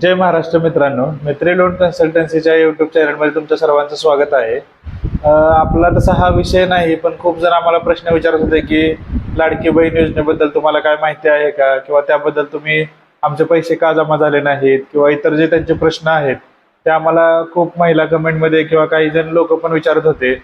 जय महाराष्ट्र मित्रांनो. मित्री loan कन्सल्टन्सीच्या YouTube चॅनलमध्ये तुमच्या सर्वांचं स्वागत आहे. आपला तसा हा विषय नाही पण खूप जण आम्हाला प्रश्न विचारत होते की लाडकी बहीण योजनेबद्दल तुम्हाला काय माहिती आहे का? किंवा त्याबद्दल तुम्ही आमचे पैसे का जमा झाले नाहीत? किंवा इतर जे त्यांचे प्रश्न आहेत ते आम्हाला खूप महिला कमेंटमध्ये किंवा काही जण लोक पण विचारत होते.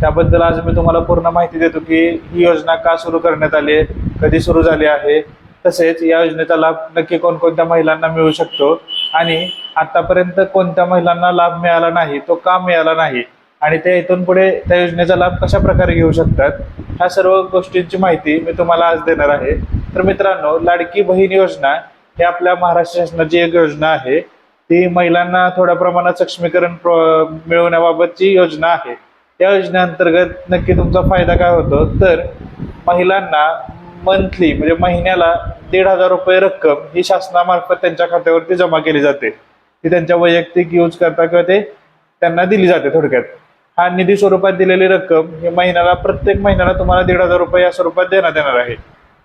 त्याबद्दल आज मी तुम्हाला पूर्ण माहिती देतो की ही योजना का सुरू करण्यात आली आहे? कधी सुरू झाली आहे? तसेच या योजनेचा लाभ नक्की कोणकोणत्या महिलांना मिळू शकतो? आणि आतापर्यंत कोणत्या महिलांना लाभ मिळाला नाही तो का मिळाला नाही? आणि त्या इथून पुढे त्या योजनेचा लाभ कशा प्रकारे घेऊ शकतात? ह्या सर्व गोष्टींची माहिती मी तुम्हाला आज देणार आहे. तर मित्रांनो लाडकी बहीण योजना ही आपल्या महाराष्ट्र शासनाची एक योजना आहे. ती महिलांना थोड्या प्रमाणात सक्षमीकरण मिळवण्याबाबतची योजना आहे. या योजनेअंतर्गत नक्की तुमचा फायदा काय होतो? तर महिलांना मंथली म्हणजे महिन्याला दीड हजार रुपये रक्कम ही शासनामार्फत त्यांच्या खात्यावरती जमा केली जाते. ती त्यांच्या वैयक्तिक यूज करता किंवा ते त्यांना दिली जाते थोडक्यात. हा निधी स्वरूपात दिलेली रक्कम ही महिन्याला प्रत्येक महिन्याला तुम्हाला दीड हजार रुपये या स्वरूपात देण्यात येणार आहे.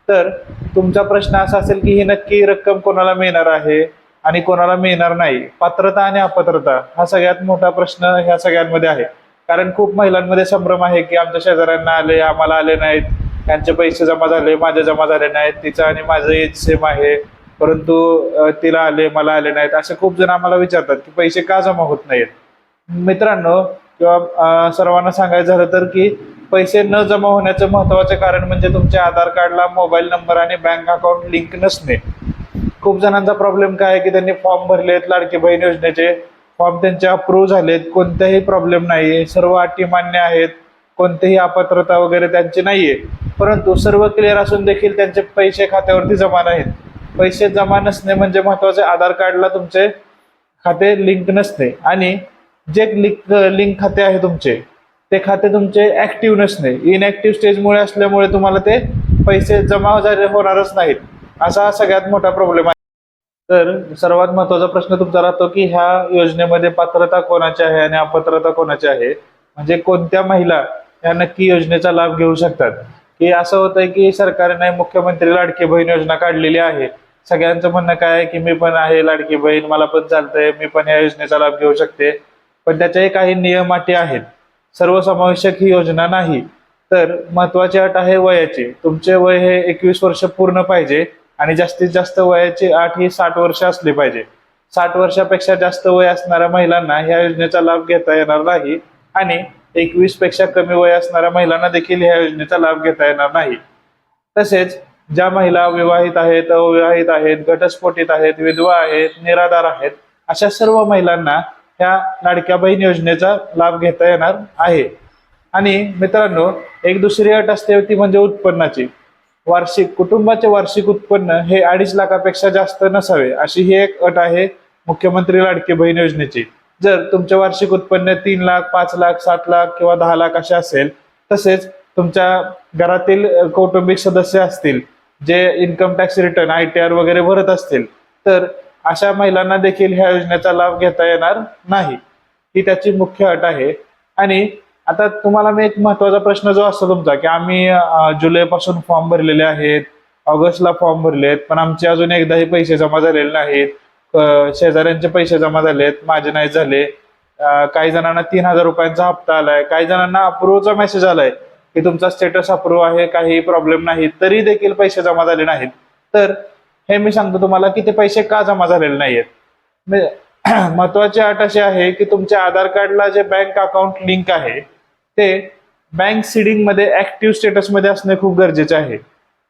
तर तुमचा प्रश्न असा असेल की ही नक्की रक्कम कोणाला मिळणार आहे आणि कोणाला मिळणार नाही? पात्रता आणि अपात्रता हा सगळ्यात मोठा प्रश्न ह्या सगळ्यांमध्ये आहे. कारण खूप महिलांमध्ये संभ्रम आहे की आमच्या शेजाऱ्यांना आले आम्हाला आले नाहीत. त्यांचे पैसे जमा झाले माझे जमा झाले नाहीत तिचं आणि माझं एज सेम आहे. परंतु तिला आले मला आले नाहीत. असे खूप जण आम्हाला विचारतात की पैसे का जमा होत नाहीत? मित्रांनो किंवा सर्वांना सांगायचं झालं तर की पैसे न जमा होण्याचं महत्वाचं कारण म्हणजे तुमच्या आधार कार्डला मोबाईल नंबर आणि बँक अकाउंट लिंक नसणे. खूप जणांचा प्रॉब्लेम काय आहे की त्यांनी फॉर्म भरलेत लाडकी बहीण योजनेचे. फॉर्म त्यांचे अप्रूव्ह झालेत कोणताही प्रॉब्लेम नाही सर्व अटी मान्य आहेत कोणतीही अपात्रता वगैरे त्यांची नाहीये. परंतु सर्व क्लिअर असून देखील त्यांचे पैसे खात्यावरती जमा नाहीत. पैसे जमा नसणे म्हणजे महत्त्वाचे. आधार कार्डला तुमचे खाते लिंक नसणे आणि जे लिंक लिंक खाते आहे तुमचे ते खाते तुमचे ऍक्टिव्ह नसणे. इनॲक्टिव्ह स्टेजमुळे असल्यामुळे तुम्हाला ते पैसे जमा झाले होणारच नाहीत. असा हा सगळ्यात मोठा प्रॉब्लेम आहे. तर सर्वात महत्त्वाचा प्रश्न तुमचा राहतो की ह्या योजनेमध्ये पात्रता कोणाची आहे आणि अपात्रता कोणाची आहे? म्हणजे कोणत्या महिला या नक्की योजनेचा लाभ घेऊ शकतात? की असं होतंय की सरकारने मुख्यमंत्री लाडकी बहीण योजना काढलेली आहे. सगळ्यांचं म्हणणं काय आहे की मी पण आहे लाडकी बहीण मला पण चालतंय मी पण या योजनेचा लाभ घेऊ शकते. पण त्याच्याही काही नियम अटी आहेत. सर्वसमावेशक ही योजना नाही. तर महत्वाची अट आहे वयाची. तुमचे वय हे एकवीस वर्ष पूर्ण पाहिजे आणि जास्तीत जास्त वयाची अट ही साठ वर्ष असली पाहिजे. साठ वर्षापेक्षा जास्त वय असणाऱ्या महिलांना ह्या योजनेचा लाभ घेता येणार नाही आणि एकवीसपेक्षा कमी वय असणाऱ्या महिलांना देखील ह्या योजनेचा लाभ घेता येणार नाही. तसेच ज्या महिला विवाहित आहेत अविवाहित आहेत घटस्फोटित आहेत विधवा आहेत निराधार आहेत अशा सर्व महिलांना ह्या लाडक्या बहीण योजनेचा लाभ घेता येणार आहे. आणि मित्रांनो एक दुसरी अट असते ती म्हणजे उत्पन्नाची. वार्षिक कुटुंबाचे वार्षिक उत्पन्न हे अडीच लाखापेक्षा जास्त नसावे अशी ही एक अट आहे मुख्यमंत्री लाडकी बहीण योजनेची. जर तुमचे वार्षिक उत्पन्न तीन लाख पाच लाख सात लाख किंवा दहा लाख असे असेल तसेच तुमच्या घरातील कौटुंबिक सदस्य असतील जे income tax return I T R वगैरे भरत असतील तर अशा महिलांना देखील ह्या योजनेचा लाभ घेता येणार नाही. ही त्याची मुख्य अट आहे. आणि आता तुम्हाला मी एक महत्त्वाचा प्रश्न जो असतो तुमचा की आम्ही जुलैपासून फॉर्म भरलेले आहेत ऑगस्टला फॉर्म भरलेत पण आमचे अजून एकदाही पैसे जमा झालेले नाहीत. शेजाऱ्यांचे पैसे जमा झालेत माझे नाही झाले. काही जणांना तीन हजार रुपयांचा हप्ता आलाय काही जणांना अप्रूव्हचा मेसेज आलाय की तुमचा स्टेटस अप्रूव्ह आहे काही प्रॉब्लेम नाही तरी देखील पैसे जमा झाले नाहीत. तर हे मी सांगतो तुम्हाला की ते पैसे का जमा झालेले नाहीयेत? आहेत महत्वाची अट अशी आहे की तुमच्या आधार कार्डला जे बँक अकाउंट लिंक आहे ते बँक सिडिंगमध्ये ऍक्टिव्ह स्टेटसमध्ये असणे खूप गरजेचे आहे.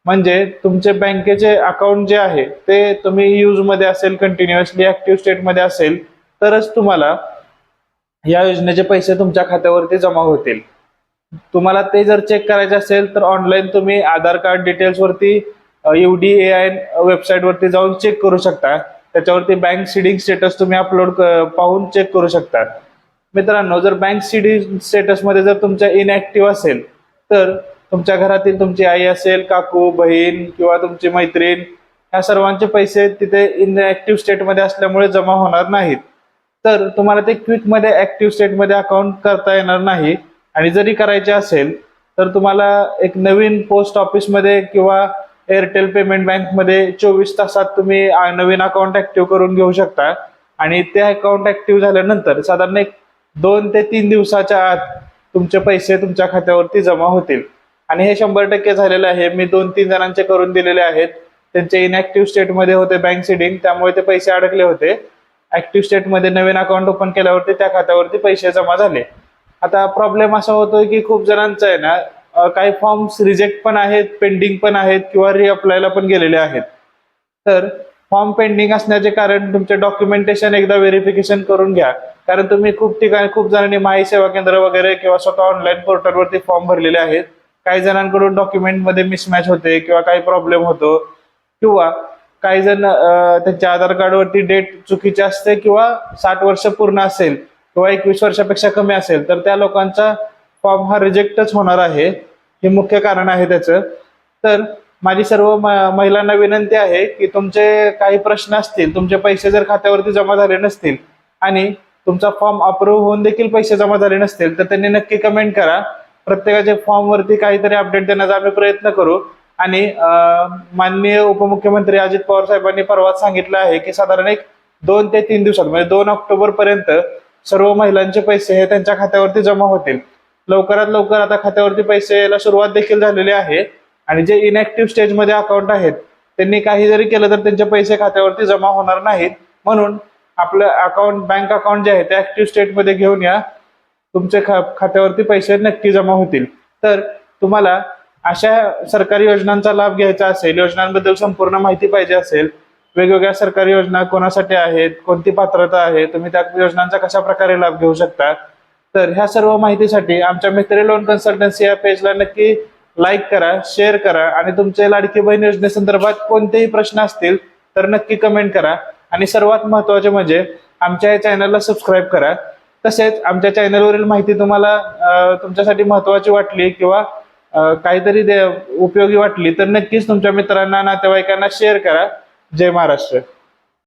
म्हणजे तुमचे बँकेचे अकाउंट जे आहे ते तुम्ही यूजमध्ये असेल कंटिन्युअसली ऍक्टिव्ह स्टेटमध्ये असेल तरच तुम्हाला या योजनेचे पैसे तुमच्या खात्यावरती जमा होतील. तुम्हाला ते जर चेक करायचे असेल तर ऑनलाईन तुम्ही आधार कार्ड डिटेल्स वरती U D A I website वरती जाऊन चेक करू शकता. त्याच्यावरती बँक सीडिंग स्टेटस तुम्ही अपलोड पाहून चेक करू शकता. मित्रांनो जर बँक सीडिंग स्टेटसमध्ये जर तुमच्या इनऍक्टिव्ह असेल तर तुमच्या घरातील तुमची आई असेल काकू बहीण किंवा तुमची मैत्रीण ह्या सर्वांचे पैसे तिथे इनऍक्टिव्ह स्टेटमध्ये असल्यामुळे जमा होणार नाहीत. तर तुम्हाला ते क्विकमध्ये ॲक्टिव्ह स्टेटमध्ये अकाउंट करता येणार नाही. आणि जरी करायचे असेल तर तुम्हाला एक नवीन पोस्ट ऑफिसमध्ये किंवा एअरटेल पेमेंट बँकमध्ये चोवीस तासात तुम्ही नवीन अकाउंट ॲक्टिव्ह करून घेऊ शकता. आणि ते अकाउंट ॲक्टिव्ह झाल्यानंतर साधारण एक दोन ते तीन दिवसाच्या आत तुमचे पैसे तुमच्या खात्यावरती जमा होतील. आणि हे शंभर टक्के झालेलं आहे. मी दोन तीन जणांचे करून दिलेले आहेत. त्यांचे इनॅक्टिव्ह स्टेटमध्ये होते बँक सिडिंग त्यामुळे ते पैसे अडकले होते. ऍक्टिव्ह स्टेटमध्ये नवीन अकाउंट ओपन केल्यावरती त्या खात्यावरती पैसे जमा झाले. आता प्रॉब्लेम असा होतोय की खूप जणांचं आहे ना काही फॉर्म्स रिजेक्ट पण आहेत पेंडिंग पण आहेत किंवा रिअप्लायला पण गेलेले आहेत. तर फॉर्म पेंडिंग असण्याचे कारण तुमचे डॉक्युमेंटेशन एकदा व्हेरिफिकेशन करून घ्या. कारण तुम्ही खूप ठिकाणी खूप जणांनी माही सेवा केंद्र वगैरे किंवा स्वतः ऑनलाईन पोर्टलवरती फॉर्म भरलेले आहेत. काही जणांकडून डॉक्युमेंटमध्ये मिसमॅच होते किंवा काही प्रॉब्लेम होतो. किंवा काही जण त्यांच्या आधार कार्डवरती डेट चुकीची असते किंवा साठ वर्ष पूर्ण असेल किंवा एकवीस वर्षापेक्षा कमी असेल तर त्या लोकांचा फॉर्म हा रिजेक्टच होणार आहे. हे मुख्य कारण आहे त्याचं. तर माझी सर्व महिलांना विनंती आहे की तुमचे काही प्रश्न असतील तुमचे पैसे जर खात्यावरती जमा झाले नसतील आणि तुमचा फॉर्म अप्रूव्ह होऊन देखील पैसे जमा झाले नसतील तर त्यांनी नक्की कमेंट करा. प्रत्येकाच्या फॉर्मवरती काहीतरी अपडेट देण्याचा आम्ही प्रयत्न करू. आणि माननीय उपमुख्यमंत्री अजित पवार साहेबांनी परवाच सांगितलं आहे की साधारण एक दोन ते तीन दिवसात म्हणजे दोन ऑक्टोबर पर्यंत सर्व महिलांचे पैसे हे त्यांच्या खात्यावरती जमा होतील. लवकरात लवकर आता खात्यावरती पैसे यायला सुरुवात देखील झालेली आहे. आणि जे इनॅक्टिव्ह स्टेजमध्ये अकाउंट आहेत त्यांनी काही जरी केलं तर त्यांचे पैसे खात्यावरती जमा होणार नाहीत. म्हणून आपलं अकाउंट बँक अकाउंट जे आहे ते ऍक्टिव्ह स्टेटमध्ये घेऊन या. तुमचे खा खात्यावरती पैसे नक्की जमा होतील. तर तुम्हाला अशा सरकारी योजनांचा लाभ घ्यायचा असेल योजनांबद्दल संपूर्ण माहिती पाहिजे असेल वेगवेगळ्या सरकारी योजना कोणासाठी आहेत कोणती पात्रता आहे तुम्ही त्या योजनांचा कशा प्रकारे लाभ घेऊ शकता? तर ह्या सर्व माहितीसाठी आमच्या मित्र लोन कन्सल्टन्सी या पेजला नक्की लाईक करा शेअर करा आणि तुमचे लाडकी बहीण योजनेसंदर्भात कोणतेही प्रश्न असतील तर नक्की कमेंट करा. आणि सर्वात महत्त्वाचे म्हणजे आमच्या या चॅनलला सबस्क्राईब करा. तसेच आमच्या चॅनलवरील माहिती तुम्हाला तुमच्यासाठी महत्त्वाची वाटली किंवा काहीतरी दे- उपयोगी वाटली तर नक्कीच तुमच्या मित्रांना नातेवाईकांना शेअर करा. जय महाराष्ट्र.